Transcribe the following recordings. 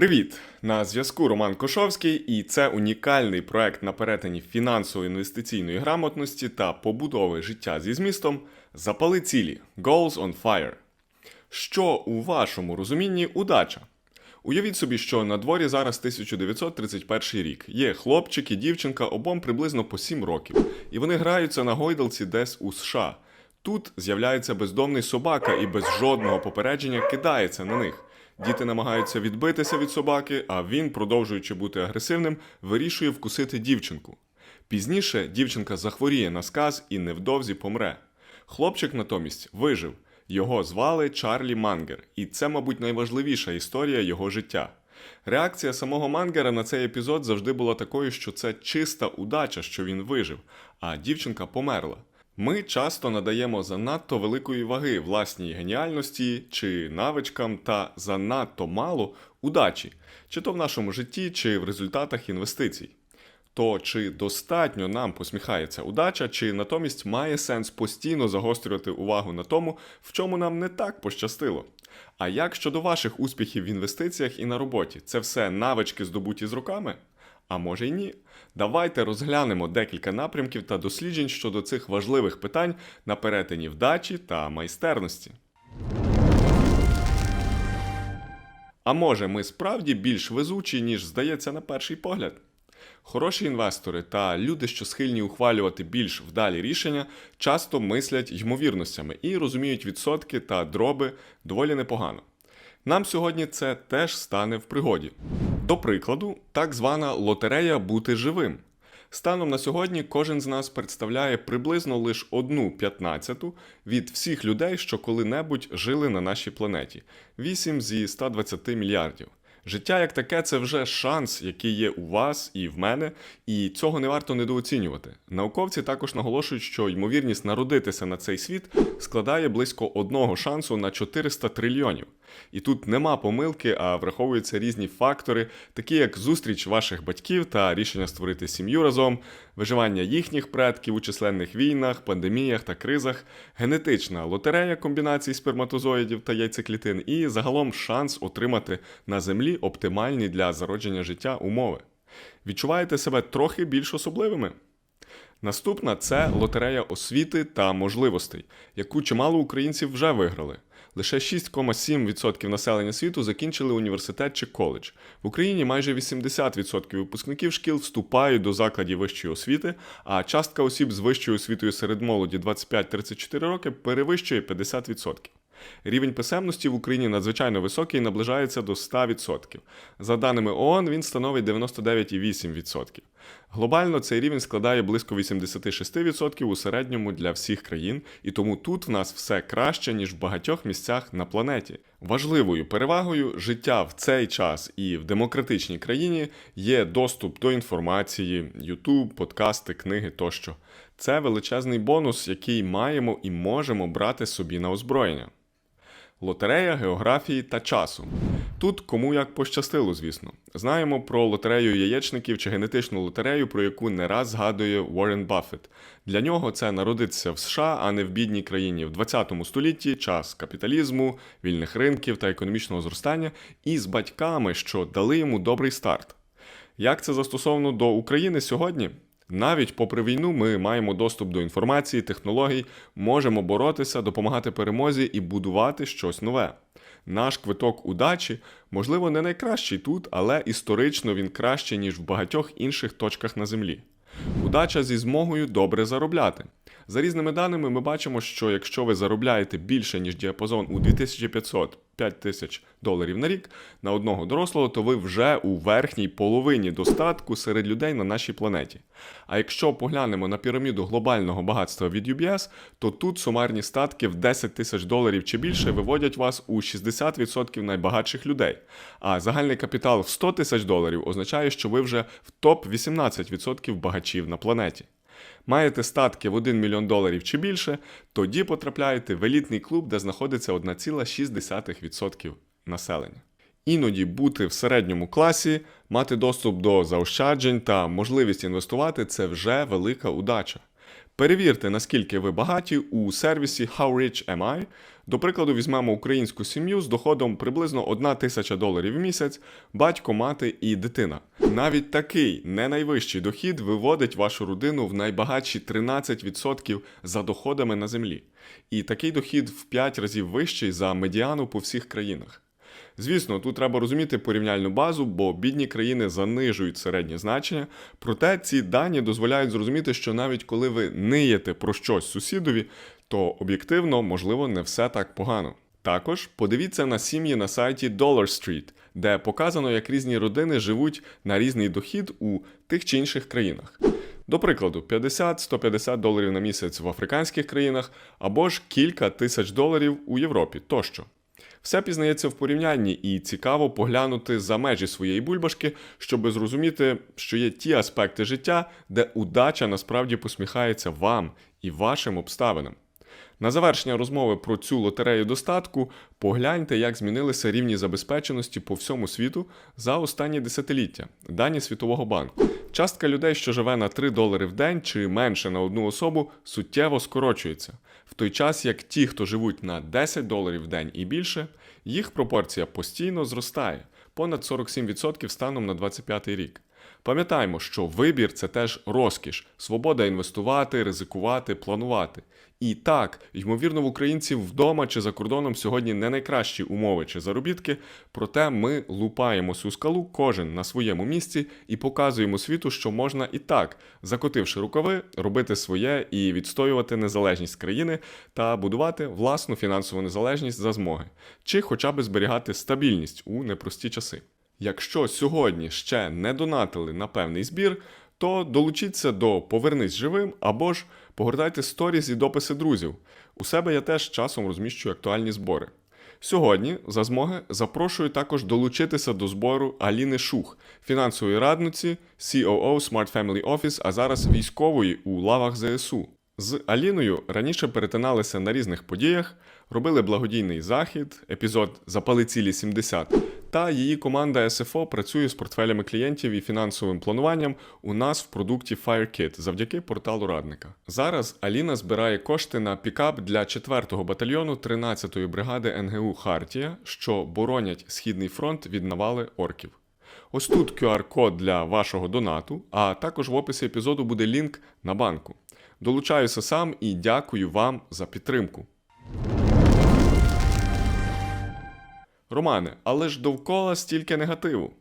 Привіт! На зв'язку Роман Кошовський, і це унікальний проект на перетині фінансово-інвестиційної грамотності та побудови життя зі змістом Запали цілі Goals on Fire. Що у вашому розумінні удача? Уявіть собі, що на дворі зараз 1931 рік. Є хлопчик і дівчинка обом приблизно по 7 років, і вони граються на гойдалці десь у США. Тут з'являється бездомний собака і без жодного попередження кидається на них. Діти намагаються відбитися від собаки, а він, продовжуючи бути агресивним, вирішує вкусити дівчинку. Пізніше дівчинка захворіє на сказ і невдовзі помре. Хлопчик натомість вижив. Його звали Чарлі Мангер, і це, мабуть, найважливіша історія його життя. Реакція самого Мангера на цей епізод завжди була такою, що це чиста удача, що він вижив, а дівчинка померла. Ми часто надаємо занадто великої ваги власній геніальності чи навичкам та занадто мало удачі, чи то в нашому житті, чи в результатах інвестицій. То чи достатньо нам посміхається удача, чи натомість має сенс постійно загострювати увагу на тому, в чому нам не так пощастило? А як щодо ваших успіхів в інвестиціях і на роботі? Це все навички здобуті з руками? А може й ні. Давайте розглянемо декілька напрямків та досліджень щодо цих важливих питань на перетині вдачі та майстерності. А може, ми справді більш везучі, ніж здається на перший погляд? Хороші інвестори та люди, що схильні ухвалювати більш вдалі рішення, часто мислять ймовірностями і розуміють відсотки та дроби доволі непогано. Нам сьогодні це теж стане в пригоді. До прикладу, так звана лотерея бути живим. Станом на сьогодні кожен з нас представляє приблизно лише одну п'ятнадцяту від всіх людей, що коли-небудь жили на нашій планеті 8 зі 120 мільярдів. Життя як таке це вже шанс, який є у вас і в мене, і цього не варто недооцінювати. Науковці також наголошують, що ймовірність народитися на цей світ складає близько одного шансу на 400 трильйонів. І тут нема помилки, а враховуються різні фактори, такі як зустріч ваших батьків та рішення створити сім'ю разом, виживання їхніх предків у численних війнах, пандеміях та кризах, генетична лотерея комбінацій сперматозоїдів та яйцеклітин, і загалом шанс отримати на землі оптимальні для зародження життя умови. Відчуваєте себе трохи більш особливими? Наступна це лотерея освіти та можливостей, яку чимало українців вже виграли. Лише 6,7% населення світу закінчили університет чи коледж. В Україні майже 80% випускників шкіл вступають до закладів вищої освіти, а частка осіб з вищою освітою серед молоді 25-34 роки перевищує 50%. Рівень писемності в Україні надзвичайно високий наближається до 100%. За даними ООН, він становить 99,8%. Глобально цей рівень складає близько 86% у середньому для всіх країн, і тому тут в нас все краще, ніж в багатьох місцях на планеті. Важливою перевагою життя в цей час і в демократичній країні є доступ до інформації, YouTube, подкасти, книги тощо. Це величезний бонус, який маємо і можемо брати собі на озброєння. Лотерея географії та часу. Тут кому як пощастило, звісно. Знаємо про лотерею яєчників чи генетичну лотерею, про яку не раз згадує Уоррен Баффет. Для нього це народитися в США, а не в бідній країні в 20 столітті, час капіталізму, вільних ринків та економічного зростання, і з батьками, що дали йому добрий старт. Як це застосовано до України сьогодні? Навіть попри війну, ми маємо доступ до інформації, технологій, можемо боротися, допомагати перемозі і будувати щось нове. Наш квиток удачі, можливо, не найкращий тут, але історично він кращий, ніж в багатьох інших точках на землі. Удача зі змогою добре заробляти. За різними даними, ми бачимо, що якщо ви заробляєте більше, ніж діапазон у 2500 5000 доларів на рік на одного дорослого, то ви вже у верхній половині достатку серед людей на нашій планеті. А якщо поглянемо на піраміду глобального багатства від UBS, то тут сумарні статки в 10 тисяч доларів чи більше виводять вас у 60% найбагатших людей. А загальний капітал в 100 тисяч доларів означає, що ви вже в топ 18% багачів на планеті. Маєте статки в 1 мільйон доларів чи більше, тоді потрапляєте в елітний клуб, де знаходиться 1,6% населення. Іноді бути в середньому класі, мати доступ до заощаджень та можливість інвестувати це вже велика удача. Перевірте, наскільки ви багаті у сервісі How Rich Am I. До прикладу, візьмемо українську сім'ю з доходом приблизно 1 тисяча доларів в місяць, батько, мати і дитина. Навіть такий не найвищий дохід виводить вашу родину в найбагатші 13% за доходами на землі. І такий дохід в 5 разів вищий за медіану по всіх країнах. Звісно, тут треба розуміти порівняльну базу, бо бідні країни занижують середнє значення. Проте ці дані дозволяють зрозуміти, що навіть коли ви ниєте про щось сусідові, то об'єктивно, можливо, не все так погано. Також подивіться на сім'ї на сайті Dollar Street, де показано, як різні родини живуть на різний дохід у тих чи інших країнах. До прикладу, 50-150 доларів на місяць в африканських країнах або ж кілька тисяч доларів у Європі тощо. Все пізнається в порівнянні, і цікаво поглянути за межі своєї бульбашки, щоб зрозуміти, що є ті аспекти життя, де удача насправді посміхається вам і вашим обставинам. На завершення розмови про цю лотерею достатку погляньте, як змінилися рівні забезпеченості по всьому світу за останні десятиліття, дані Світового банку. Частка людей, що живе на 3 долари в день чи менше на одну особу, суттєво скорочується. В той час як ті, хто живуть на 10 доларів в день і більше, їх пропорція постійно зростає понад 47% станом на 25 рік. Пам'ятаємо, що вибір це теж розкіш, свобода інвестувати, ризикувати, планувати. І так, ймовірно, в українців вдома чи за кордоном сьогодні не найкращі умови чи заробітки, проте ми лупаємо цю скалу кожен на своєму місці і показуємо світу, що можна і так, закотивши рукави, робити своє і відстоювати незалежність країни та будувати власну фінансову незалежність за змоги, чи хоча б зберігати стабільність у непрості часи. Якщо сьогодні ще не донатили на певний збір, то долучіться до Повернись живим або ж погортайте сторіс і дописи друзів. У себе я теж часом розміщую актуальні збори. Сьогодні, за змоги, запрошую також долучитися до збору Аліни Шух, фінансової радниці, COO Smart Family Office, а зараз військової у лавах ЗСУ. З Аліною раніше перетиналися на різних подіях, робили благодійний захід, епізод Запали цілі 70. Та її команда СФО працює з портфелями клієнтів і фінансовим плануванням у нас в продукті FireKit завдяки порталу радника. Зараз Аліна збирає кошти на пікап для 4-го батальйону 13-ї бригади НГУ Хартія, що боронять східний фронт від навали орків. Ось тут QR-код для вашого донату, а також в описі епізоду буде лінк на банку. Долучаюся сам і дякую вам за підтримку. Романе, але ж довкола стільки негативу.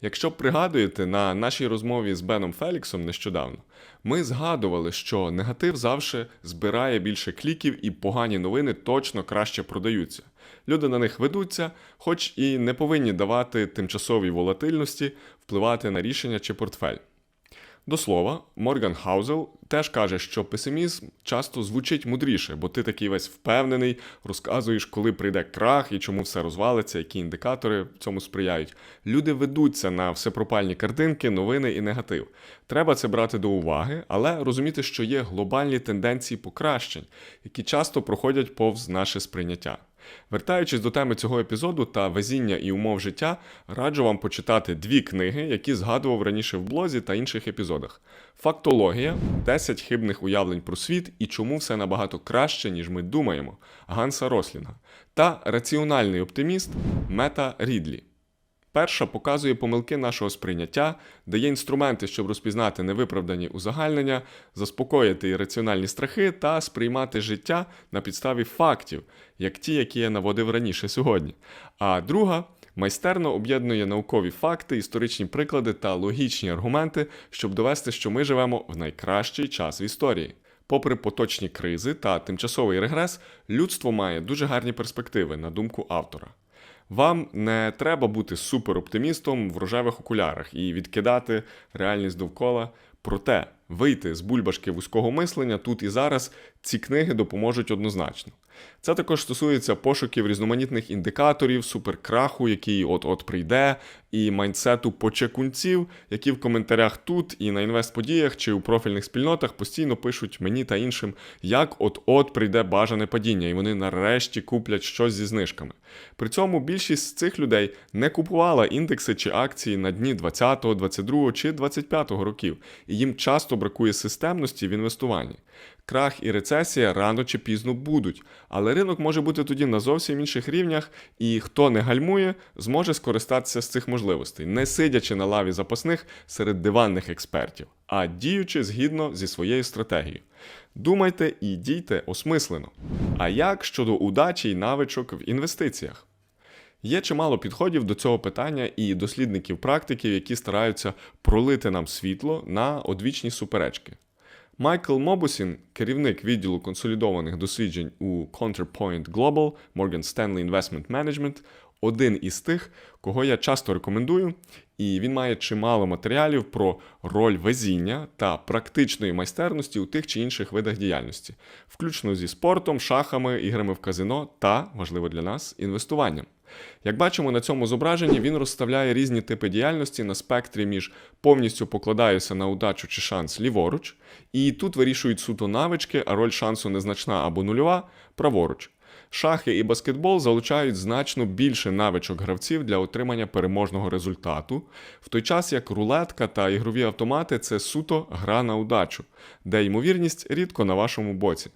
Якщо пригадуєте на нашій розмові з Беном Феліксом нещодавно, ми згадували, що негатив завжди збирає більше кліків і погані новини точно краще продаються. Люди на них ведуться, хоч і не повинні давати тимчасовій волатильності впливати на рішення чи портфель. До слова, Морган Хаузел теж каже, що песимізм часто звучить мудріше, бо ти такий весь впевнений, розказуєш, коли прийде крах і чому все розвалиться, які індикатори цьому сприяють. Люди ведуться на всепропальні картинки, новини і негатив. Треба це брати до уваги, але розуміти, що є глобальні тенденції покращень, які часто проходять повз наше сприйняття. Вертаючись до теми цього епізоду та везіння і умов життя, раджу вам почитати дві книги, які згадував раніше в блозі та інших епізодах: Фактологія 10 хибних уявлень про світ і чому все набагато краще, ніж ми думаємо Ганса Рослінга та Раціональний оптиміст Мета Рідлі. Перша показує помилки нашого сприйняття, дає інструменти, щоб розпізнати невиправдані узагальнення, заспокоїти ірраціональні страхи та сприймати життя на підставі фактів, як ті, які я наводив раніше сьогодні. А друга майстерно об'єднує наукові факти, історичні приклади та логічні аргументи, щоб довести, що ми живемо в найкращий час в історії. Попри поточні кризи та тимчасовий регрес, людство має дуже гарні перспективи, на думку автора. Вам не треба бути супероптимістом в рожевих окулярах і відкидати реальність довкола. Проте вийти з бульбашки вузького мислення тут і зараз ці книги допоможуть однозначно. Це також стосується пошуків різноманітних індикаторів, суперкраху, який от-от прийде, і майндсету почекунців, які в коментарях тут і на інвестподіях чи у профільних спільнотах постійно пишуть мені та іншим, як от-от прийде бажане падіння, і вони нарешті куплять щось зі знижками. При цьому більшість з цих людей не купувала індекси чи акції на дні 20, 22 чи 25 років, і їм часто бракує системності в інвестуванні. Крах і рецесія рано чи пізно будуть, але ринок може бути тоді на зовсім інших рівнях, і хто не гальмує, зможе скористатися з цих можливостей, не сидячи на лаві запасних серед диванних експертів, а діючи згідно зі своєю стратегією. Думайте і дійте осмислено. А як щодо удачі й навичок в інвестиціях? Є чимало підходів до цього питання і дослідників практиків, які стараються пролити нам світло на одвічні суперечки. Майкл Мобусін, керівник відділу консолідованих досліджень у Counterpoint Global Morgan Stanley Investment Management, один із тих, кого я часто рекомендую, і він має чимало матеріалів про роль везіння та практичної майстерності у тих чи інших видах діяльності, включно зі спортом, шахами, іграми в казино та, важливо для нас, інвестуванням. Як бачимо на цьому зображенні, він розставляє різні типи діяльності на спектрі між повністю покладаюся на удачу чи шанс ліворуч, і тут вирішують суто навички, а роль шансу незначна або нульова праворуч. Шахи і баскетбол залучають значно більше навичок гравців для отримання переможного результату, в той час як рулетка та ігрові автомати це суто гра на удачу, де ймовірність рідко на вашому боці.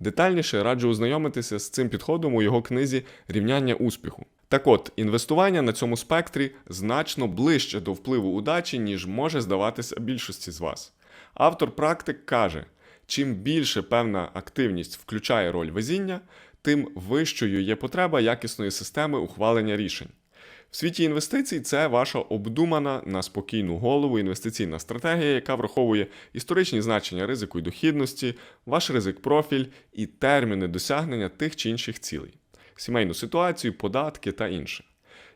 Детальніше раджу ознайомитися з цим підходом у його книзі Рівняння успіху. Так от, інвестування на цьому спектрі значно ближче до впливу удачі, ніж може здаватися більшості з вас. Автор практик каже: чим більше певна активність включає роль везіння, тим вищою є потреба якісної системи ухвалення рішень. В світі інвестицій це ваша обдумана на спокійну голову інвестиційна стратегія, яка враховує історичні значення ризику і дохідності, ваш ризик профіль і терміни досягнення тих чи інших цілей, сімейну ситуацію, податки та інше.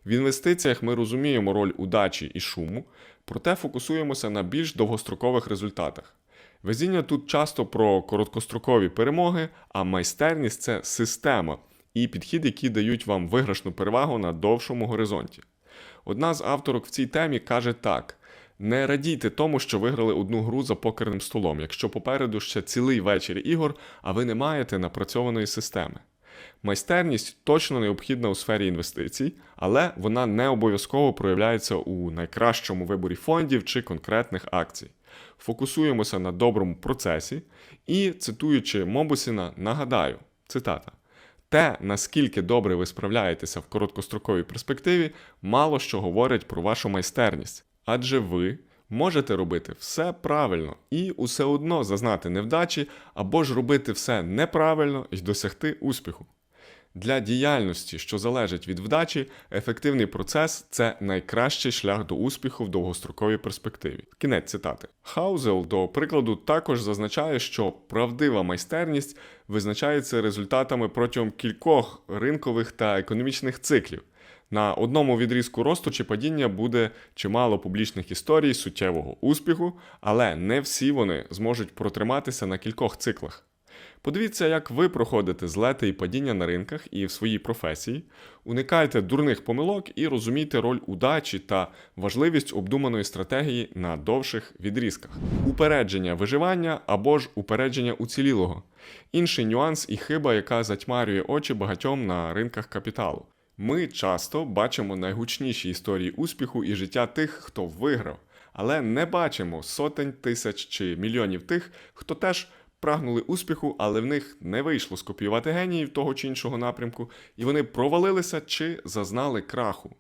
В інвестиціях ми розуміємо роль удачі і шуму, проте фокусуємося на більш довгострокових результатах. Везіння тут часто про короткострокові перемоги, а майстерність це система і підхід, які дають вам виграшну перевагу на довшому горизонті. Одна з авторок в цій темі каже так: не радійте тому, що виграли одну гру за покерним столом, якщо попереду ще цілий вечір ігор, а ви не маєте напрацьованої системи. Майстерність точно необхідна у сфері інвестицій, але вона не обов'язково проявляється у найкращому виборі фондів чи конкретних акцій. Фокусуємося на доброму процесі і, цитуючи Мобусіна, нагадаю, цитата. Те, наскільки добре ви справляєтеся в короткостроковій перспективі, мало що говорить про вашу майстерність, адже ви можете робити все правильно і усе одно зазнати невдачі, або ж робити все неправильно і досягти успіху. Для діяльності, що залежить від вдачі, ефективний процес це найкращий шлях до успіху в довгостроковій перспективі. Кінець цитати. Хаузел, до прикладу, також зазначає, що правдива майстерність визначається результатами протягом кількох ринкових та економічних циклів. На одному відрізку росту чи падіння буде чимало публічних історій суттєвого успіху, але не всі вони зможуть протриматися на кількох циклах. Подивіться, як ви проходите злети і падіння на ринках і в своїй професії, уникайте дурних помилок і розумійте роль удачі та важливість обдуманої стратегії на довших відрізках, упередження виживання або ж упередження уцілілого. Інший нюанс і хиба, яка затьмарює очі багатьом на ринках капіталу. Ми часто бачимо найгучніші історії успіху і життя тих, хто виграв, але не бачимо сотень тисяч чи мільйонів тих, хто теж прагнули успіху, але в них не вийшло скопіювати геніїв того чи іншого напрямку, і вони провалилися чи зазнали краху.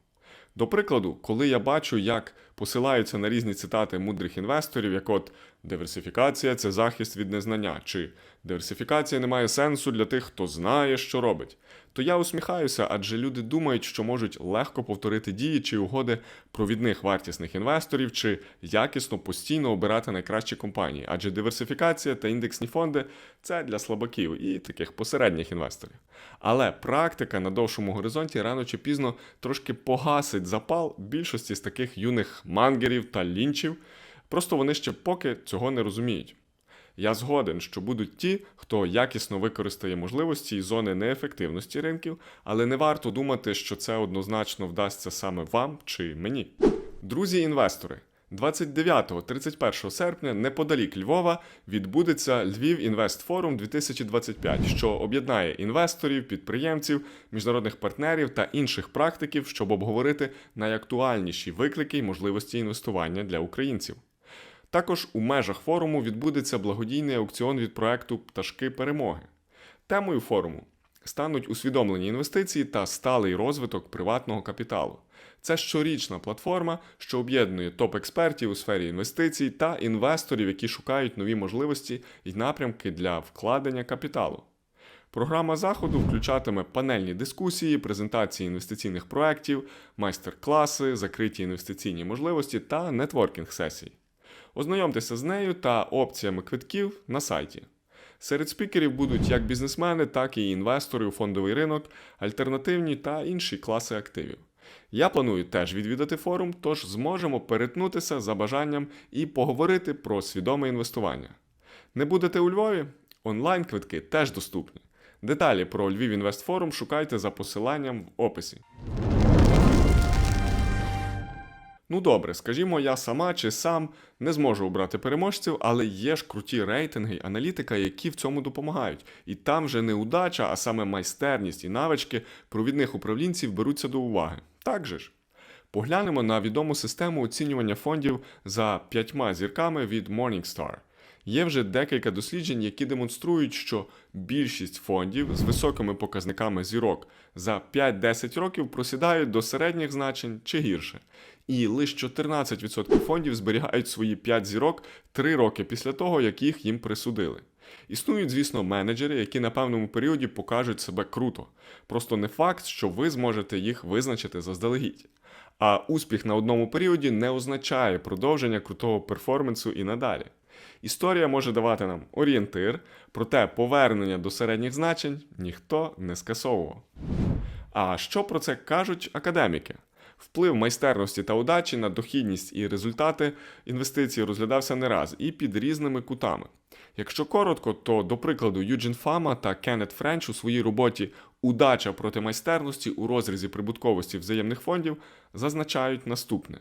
До прикладу, коли я бачу, як посилаються на різні цитати мудрих інвесторів, як от диверсифікація це захист від незнання, чи диверсифікація не має сенсу для тих, хто знає, що робить, то я усміхаюся, адже люди думають, що можуть легко повторити дії чи угоди провідних вартісних інвесторів, чи якісно постійно обирати найкращі компанії, адже диверсифікація та індексні фонди це для слабаків і таких посередніх інвесторів. Але практика на довшому горизонті рано чи пізно трошки погасить запал більшості з таких юних мангерів та лінчів. Просто вони ще поки цього не розуміють. Я згоден, що будуть ті, хто якісно використає можливості і зони неефективності ринків, але не варто думати, що це однозначно вдасться саме вам чи мені. Друзі-інвестори, 29-31 серпня неподалік Львова відбудеться Львів Інвестфорум 2025, що об'єднає інвесторів, підприємців, міжнародних партнерів та інших практиків, щоб обговорити найактуальніші виклики й можливості інвестування для українців. Також у межах форуму відбудеться благодійний аукціон від проекту Пташки перемоги. Темою форуму стануть усвідомлені інвестиції та сталий розвиток приватного капіталу. Це щорічна платформа, що об'єднує топ-експертів у сфері інвестицій та інвесторів, які шукають нові можливості і напрямки для вкладення капіталу. Програма заходу включатиме панельні дискусії, презентації інвестиційних проєктів, майстер-класи, закриті інвестиційні можливості та нетворкінг сесій. Ознайомтеся з нею та опціями квитків на сайті. Серед спікерів будуть як бізнесмени, так і інвестори у фондовий ринок, альтернативні та інші класи активів. Я планую теж відвідати форум, тож зможемо перетнутися за бажанням і поговорити про свідоме інвестування. Не будете у Львові? Онлайн квитки теж доступні. Деталі про Львів Інвестфорум шукайте за посиланням в описі. Ну добре, скажімо, я сама чи сам не зможу обрати переможців, але є ж круті рейтинги й аналітика, які в цьому допомагають. І там вже не удача, а саме майстерність і навички провідних управлінців беруться до уваги. Так же ж. Поглянемо на відому систему оцінювання фондів за п'ятьма зірками від Morningstar. Є вже декілька досліджень, які демонструють, що більшість фондів з високими показниками зірок за 5-10 років просідають до середніх значень чи гірше. І лише 14% фондів зберігають свої 5 зірок 3 роки після того, як їх їм присудили. Існують, звісно, менеджери, які на певному періоді покажуть себе круто. Просто не факт, що ви зможете їх визначити заздалегідь. А успіх на одному періоді не означає продовження крутого перформансу і надалі. Історія може давати нам орієнтир, проте повернення до середніх значень ніхто не скасовував. А що про це кажуть академіки? Вплив майстерності та удачі на дохідність і результати інвестицій розглядався не раз і під різними кутами. Якщо коротко, то до прикладу Юджин Фама та Кеннет Френч у своїй роботі Удача проти майстерності у розрізі прибутковості взаємних фондів зазначають наступне.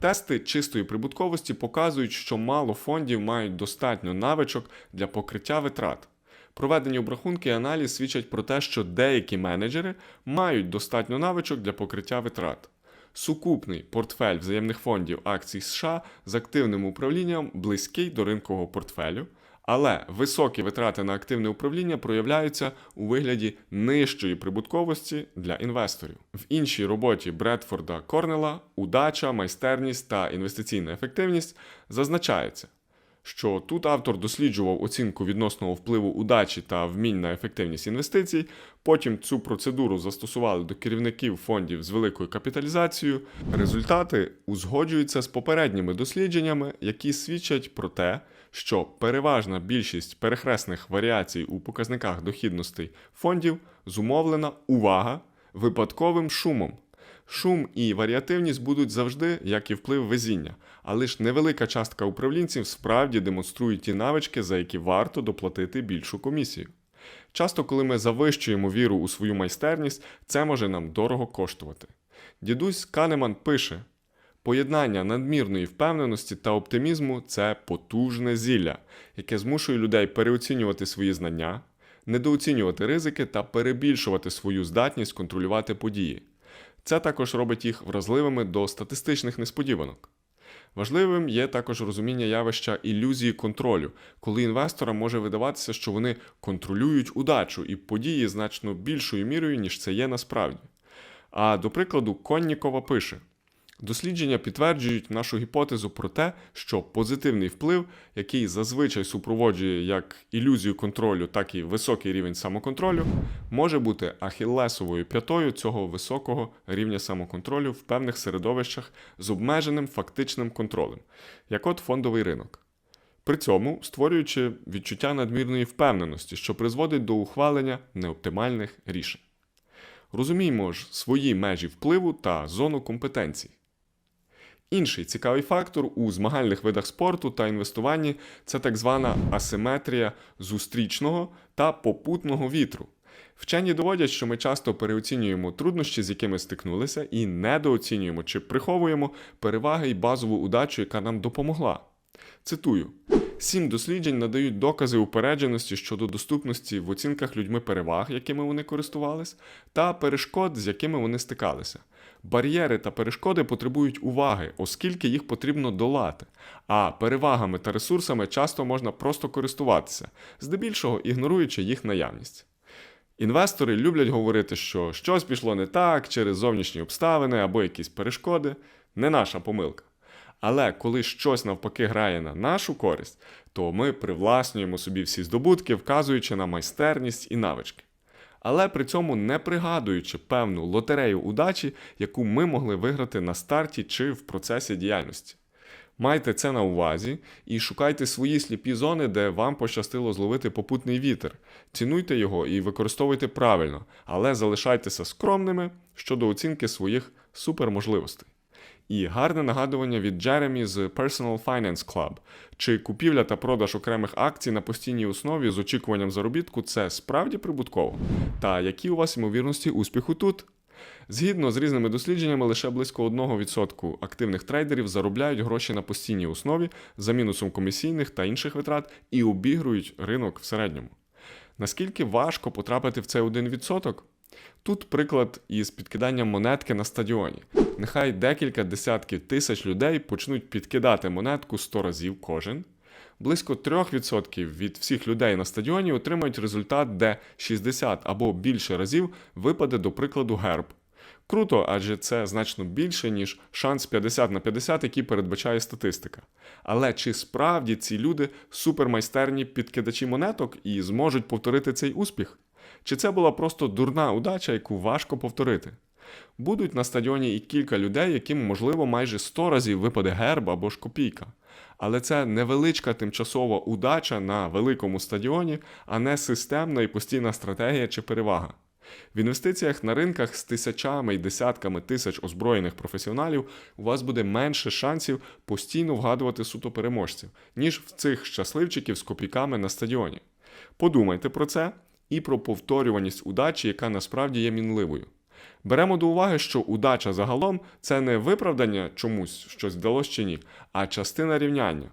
Тести чистої прибутковості показують, що мало фондів мають достатньо навичок для покриття витрат. Проведені обрахунки і аналіз свідчать про те, що деякі менеджери мають достатньо навичок для покриття витрат. Сукупний портфель взаємних фондів акцій США з активним управлінням близький до ринкового портфелю, але високі витрати на активне управління проявляються у вигляді нижчої прибутковості для інвесторів. В іншій роботі Бредфорда Корнела удача, майстерність та інвестиційна ефективність зазначається. Що тут автор досліджував оцінку відносного впливу удачі та вмінь на ефективність інвестицій, потім цю процедуру застосували до керівників фондів з великою капіталізацією. Результати узгоджуються з попередніми дослідженнями, які свідчать про те, що переважна більшість перехресних варіацій у показниках дохідностей фондів зумовлена увага випадковим шумом. Шум і варіативність будуть завжди, як і вплив везіння, а лише невелика частка управлінців справді демонструють ті навички, за які варто доплатити більшу комісію. Часто, коли ми завищуємо віру у свою майстерність, це може нам дорого коштувати. Дідусь Канеман пише: поєднання надмірної впевненості та оптимізму це потужне зілля, яке змушує людей переоцінювати свої знання, недооцінювати ризики та перебільшувати свою здатність контролювати події. Це також робить їх вразливими до статистичних несподіванок. Важливим є також розуміння явища ілюзії контролю, коли інвесторам може видаватися, що вони контролюють удачу і події значно більшою мірою, ніж це є насправді. А до прикладу, Коннікова пише: дослідження підтверджують нашу гіпотезу про те, що позитивний вплив, який зазвичай супроводжує як ілюзію контролю, так і високий рівень самоконтролю, може бути ахіллесовою п'ятою цього високого рівня самоконтролю в певних середовищах з обмеженим фактичним контролем, як от фондовий ринок. При цьому створюючи відчуття надмірної впевненості, що призводить до ухвалення неоптимальних рішень. Розуміємо ж свої межі впливу та зону компетенцій. Інший цікавий фактор у змагальних видах спорту та інвестуванні це так звана асиметрія зустрічного та попутного вітру. Вчені доводять, що ми часто переоцінюємо труднощі, з якими стикнулися, і недооцінюємо чи приховуємо переваги й базову удачу, яка нам допомогла. Цитую: сім досліджень надають докази упередженості щодо доступності в оцінках людьми переваг, якими вони користувались, та перешкод, з якими вони стикалися. Бар'єри та перешкоди потребують уваги, оскільки їх потрібно долати. А перевагами та ресурсами часто можна просто користуватися, здебільшого ігноруючи їх наявність. Інвестори люблять говорити, що щось пішло не так через зовнішні обставини або якісь перешкоди. Не наша помилка. Але коли щось навпаки грає на нашу користь, то ми привласнюємо собі всі здобутки, вказуючи на майстерність і навички. Але при цьому не пригадуючи певну лотерею удачі, яку ми могли виграти на старті чи в процесі діяльності. Майте це на увазі і шукайте свої сліпі зони, де вам пощастило зловити попутний вітер. Цінуйте його і використовуйте правильно, але залишайтеся скромними щодо оцінки своїх суперможливостей. І гарне нагадування від Джеремі з Personal Finance Club. Чи купівля та продаж окремих акцій на постійній основі з очікуванням заробітку це справді прибутково? Та які у вас ймовірності успіху тут? Згідно з різними дослідженнями, лише близько 1% активних трейдерів заробляють гроші на постійній основі за мінусом комісійних та інших витрат і обігрують ринок в середньому. Наскільки важко потрапити в цей 1%? Тут приклад із підкиданням монетки на стадіоні. Нехай декілька десятків тисяч людей почнуть підкидати монетку 100 разів кожен. Близько 3% від всіх людей на стадіоні отримають результат, де 60 або більше разів випаде, до прикладу, герб. Круто, адже це значно більше, ніж шанс 50 на 50, який передбачає статистика. Але чи справді ці люди супермайстерні підкидачі монеток і зможуть повторити цей успіх? Чи це була просто дурна удача, яку важко повторити? Будуть на стадіоні і кілька людей, яким, можливо, майже 100 разів випаде герб або ж копійка. Але це невеличка тимчасова удача на великому стадіоні, а не системна і постійна стратегія чи перевага. В інвестиціях на ринках з тисячами і десятками тисяч озброєних професіоналів у вас буде менше шансів постійно вгадувати суто переможців, ніж в цих щасливчиків з копійками на стадіоні. Подумайте про це і про повторюваність удачі, яка насправді є мінливою. Беремо до уваги, що удача загалом це не виправдання чомусь щось вдалося чи ні, а частина рівняння.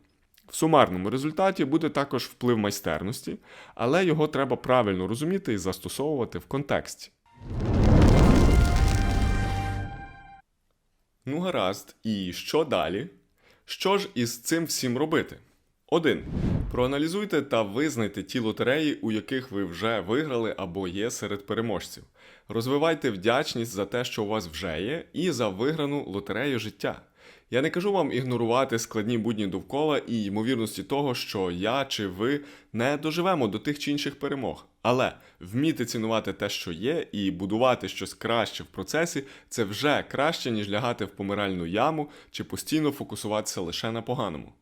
В сумарному результаті буде також вплив майстерності, але його треба правильно розуміти і застосовувати в контексті. Ну, гаразд, і що далі? Що ж із цим всім робити? 1. Проаналізуйте та визнайте ті лотереї, у яких ви вже виграли або є серед переможців. Розвивайте вдячність за те, що у вас вже є, і за виграну лотерею життя. Я не кажу вам ігнорувати складні будні довкола і ймовірності того, що я чи ви не доживемо до тих чи інших перемог. Але вміти цінувати те, що є, і будувати щось краще в процесі це вже краще, ніж лягати в помиральну яму чи постійно фокусуватися лише на поганому.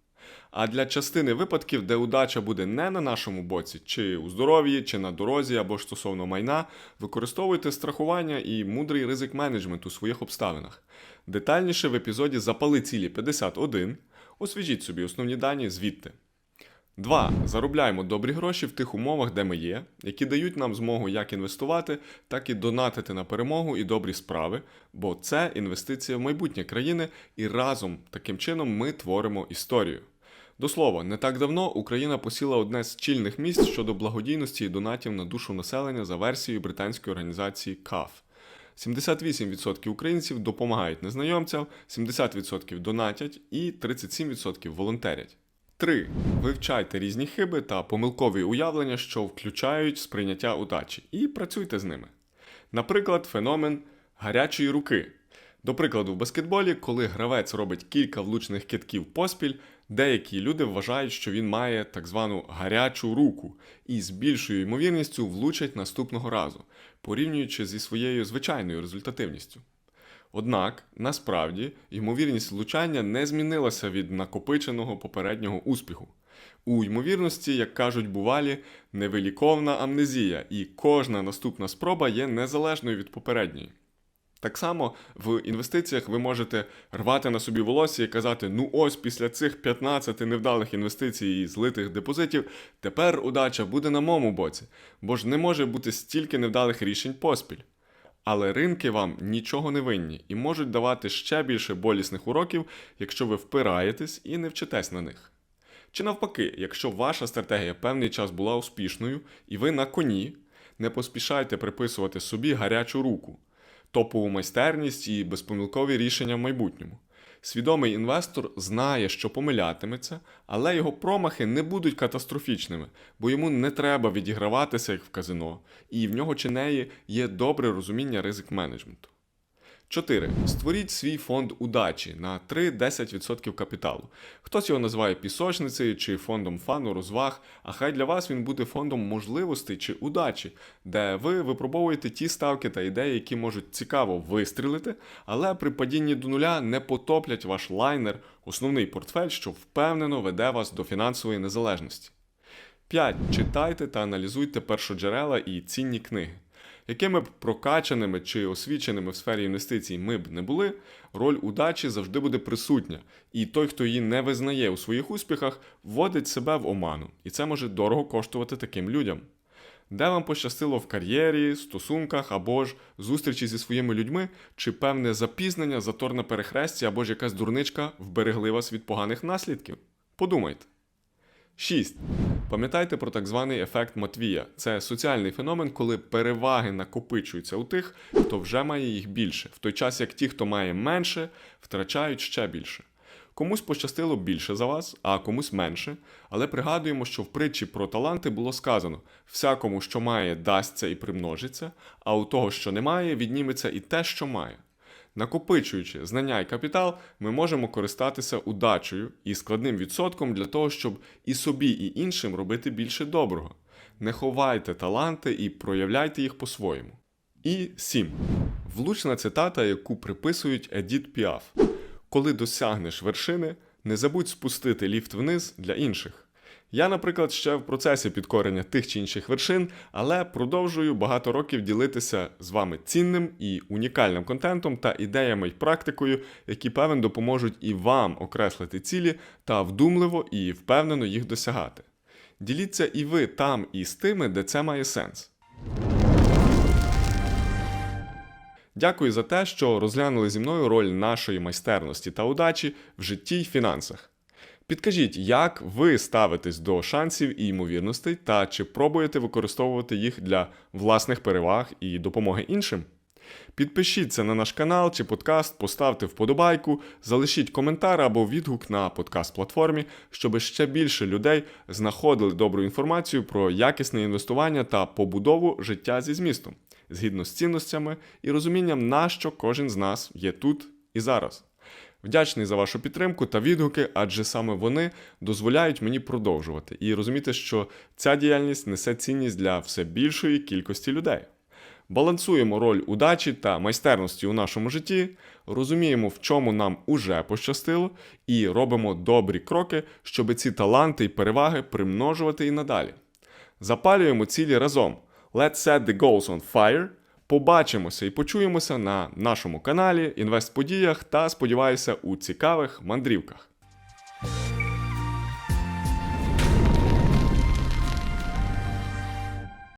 А для частини випадків, де удача буде не на нашому боці, чи у здоров'ї, чи на дорозі, або стосовно майна, використовуйте страхування і мудрий ризик менеджмент у своїх обставинах. Детальніше в епізоді Запали цілі 51. Освіжіть собі основні дані звідти. 2. Заробляємо добрі гроші в тих умовах, де ми є, які дають нам змогу як інвестувати, так і донатити на перемогу і добрі справи, бо це інвестиція в майбутнє країни, і разом таким чином ми творимо історію. До слова, не так давно Україна посіла одне з чільних місць щодо благодійності і донатів на душу населення за версією британської організації CAF. 78% українців допомагають незнайомцям, 70% донатять і 37% волонтерять. 3. Вивчайте різні хиби та помилкові уявлення, що включають сприйняття удачі, і працюйте з ними. Наприклад, феномен гарячої руки. До прикладу, в баскетболі, коли гравець робить кілька влучних китків поспіль, деякі люди вважають, що він має так звану гарячу руку і з більшою ймовірністю влучать наступного разу, порівнюючи зі своєю звичайною результативністю. Однак, насправді, ймовірність влучання не змінилася від накопиченого попереднього успіху. У ймовірності, як кажуть бувалі, невиліковна амнезія, і кожна наступна спроба є незалежною від попередньої. Так само в інвестиціях ви можете рвати на собі волосся і казати: ну ось після цих 15 невдалих інвестицій і злитих депозитів, тепер удача буде на моєму боці, бо ж не може бути стільки невдалих рішень поспіль. Але ринки вам нічого не винні і можуть давати ще більше болісних уроків, якщо ви впираєтесь і не вчитесь на них. Чи навпаки, якщо ваша стратегія певний час була успішною і ви на коні, не поспішайте приписувати собі гарячу руку, топову майстерність і безпомилкові рішення в майбутньому. Свідомий інвестор знає, що помилятиметься, але його промахи не будуть катастрофічними, бо йому не треба відіграватися як в казино, і в нього чи неї є добре розуміння ризик менеджменту. 4. Створіть свій фонд удачі на 3-10% капіталу. Хтось його називає пісочницею чи фондом фану, розваг, а хай для вас він буде фондом можливостей чи удачі, де ви випробовуєте ті ставки та ідеї, які можуть цікаво вистрілити, але при падінні до нуля не потоплять ваш лайнер, основний портфель, що впевнено веде вас до фінансової незалежності. 5. Читайте та аналізуйте першоджерела і цінні книги. Якими б прокачаними чи освіченими в сфері інвестицій ми б не були, роль удачі завжди буде присутня, і той, хто її не визнає у своїх успіхах, вводить себе в оману, і це може дорого коштувати таким людям. Де вам пощастило в кар'єрі, стосунках або ж зустрічі зі своїми людьми, чи певне запізнення, затор на перехресті, або ж якась дурничка вберегли вас від поганих наслідків? Подумайте. 6. Пам'ятайте про так званий ефект Матвія. Це соціальний феномен, коли переваги накопичуються у тих, хто вже має їх більше, в той час як ті, хто має менше, втрачають ще більше. Комусь пощастило більше за вас, а комусь менше. Але пригадуємо, що в притчі про таланти було сказано: всякому, що має, дасться і примножиться, а у того, що немає, відніметься і те, що має. Накопичуючи знання і капітал, ми можемо користатися удачею і складним відсотком для того, щоб і собі, і іншим робити більше доброго. Не ховайте таланти і проявляйте їх по-своєму. І 7. Влучна цитата, яку приписують Едіт Піаф: Коли досягнеш вершини, не забудь спустити ліфт вниз для інших. Я, наприклад, ще в процесі підкорення тих чи інших вершин, але продовжую багато років ділитися з вами цінним і унікальним контентом та ідеями й практикою, які певен допоможуть і вам окреслити цілі та вдумливо і впевнено їх досягати. Діліться і ви там, і з тими, де це має сенс. Дякую за те, що розглянули зі мною роль нашої майстерності та удачі в житті й фінансах. Підкажіть, як ви ставитесь до шансів і ймовірностей, та чи пробуєте використовувати їх для власних переваг і допомоги іншим? Підпишіться на наш канал чи подкаст, поставте вподобайку, залишіть коментар або відгук на подкаст-платформі, щоб ще більше людей знаходили добру інформацію про якісне інвестування та побудову життя зі змістом, згідно з цінностями і розумінням, на що кожен з нас є тут і зараз. Вдячний за вашу підтримку та відгуки, адже саме вони дозволяють мені продовжувати і розуміти, що ця діяльність несе цінність для все більшої кількості людей. Балансуємо роль удачі та майстерності у нашому житті, розуміємо, в чому нам уже пощастило, і робимо добрі кроки, щоб ці таланти і переваги примножувати і надалі. Запалюємо цілі разом. Let's set the goals on fire. Побачимося і почуємося на нашому каналі, інвестподіях та сподіваюся у цікавих мандрівках.